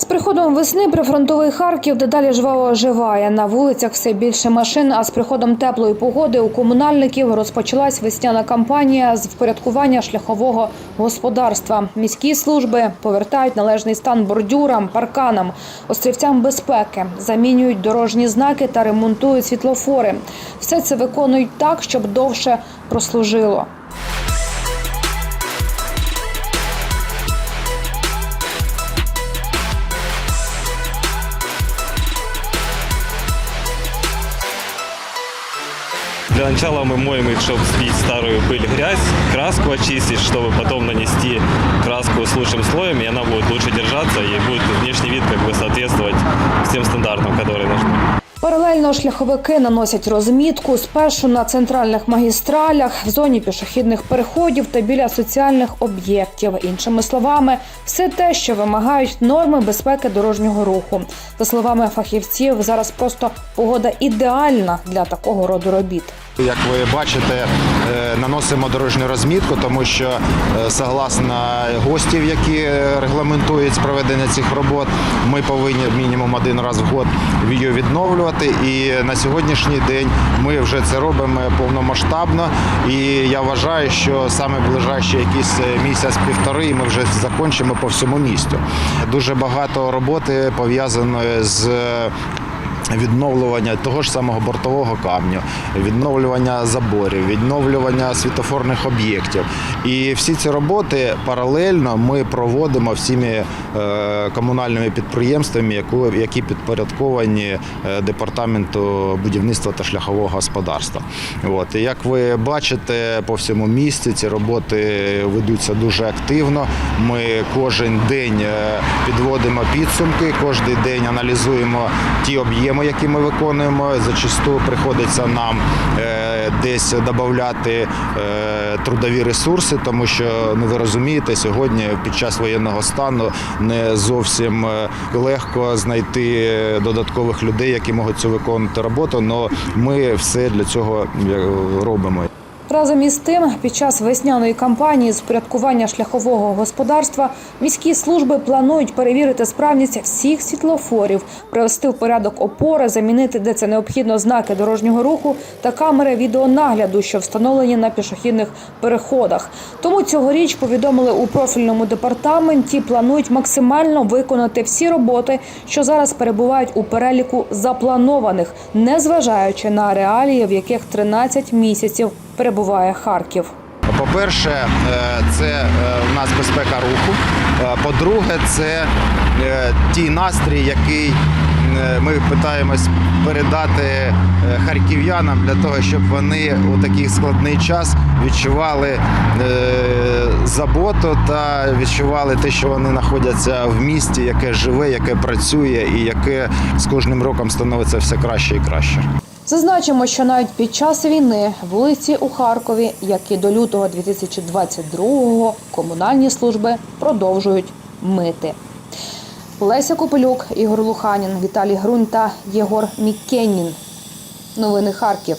З приходом весни прифронтовий Харків дедалі жваво оживає. На вулицях все більше машин, а з приходом теплої погоди у комунальників розпочалась весняна кампанія з впорядкування шляхового господарства. Міські служби повертають належний стан бордюрам, парканам, острівцям безпеки, замінюють дорожні знаки та ремонтують світлофори. Все це виконують так, щоб довше прослужило. Для начала мы моем их, чтобы сбить старую пыль, грязь, краску очистить, чтобы потом нанести краску с лучшим слоем, и она будет лучше держаться, и будет внешний вид как бы соответствовать всем стандартам, которые нужны. Паралельно шляховики наносять розмітку спершу на центральних магістралях, в зоні пішохідних переходів та біля соціальних об'єктів. Іншими словами, все те, що вимагають норми безпеки дорожнього руху. За словами фахівців, зараз просто погода ідеальна для такого роду робіт. Як ви бачите, е, наносимо дорожню розмітку, тому що е, согласно гостів, які е, регламентують проведення цих робот, ми повинні мінімум один раз в год її відновлювати. І на сьогоднішній день ми вже це робимо повномасштабно. І я вважаю, що саме ближайші якісь місяць-півтори ми вже закінчимо по всьому місту. Дуже багато роботи пов'язаної з відновлювання того ж самого бортового камню, відновлювання заборів, відновлювання світофорних об'єктів. І всі ці роботи паралельно ми проводимо всіми е, комунальними підприємствами, які підпорядковані е, департаменту будівництва та шляхового господарства. От. І як ви бачите, по всьому місті ці роботи ведуться дуже активно. Ми кожен день е, підводимо підсумки, кожен день аналізуємо ті об'єми, які ми виконуємо. Зачасту приходиться нам е, десь додати е, трудові ресурси, тому що ну ви розумієте, сьогодні під час воєнного стану не зовсім е, легко знайти додаткових людей, які можуть цю виконувати роботу. але ми все для цього робимо. Разом із тим, під час весняної кампанії з впорядкування шляхового господарства міські служби планують перевірити справність всіх світлофорів, привести в порядок опори, замінити, де це необхідно, знаки дорожнього руху та камери відеонагляду, що встановлені на пішохідних переходах. Тому цьогоріч повідомили у профільному департаменті, планують максимально виконати всі роботи, що зараз перебувають у переліку запланованих, незважаючи на реалії, в яких 13 місяців перебуває Харків. По-перше, е, це е, у нас безпека руху. Е, По-друге, це ті настрій, який ми питаємось передати харків'янам для того, щоб вони у такий складний час відчували заботу та відчували те, що вони знаходяться в місті, яке живе, яке працює і яке з кожним роком становиться все краще і краще. Зазначимо, що навіть під час війни вулиці у Харкові, як і до лютого 2022-го, комунальні служби продовжують мити. Леся Копилюк, Ігор Луханін, Віталій Грунь та Єгор Мікенін. Новини Харків.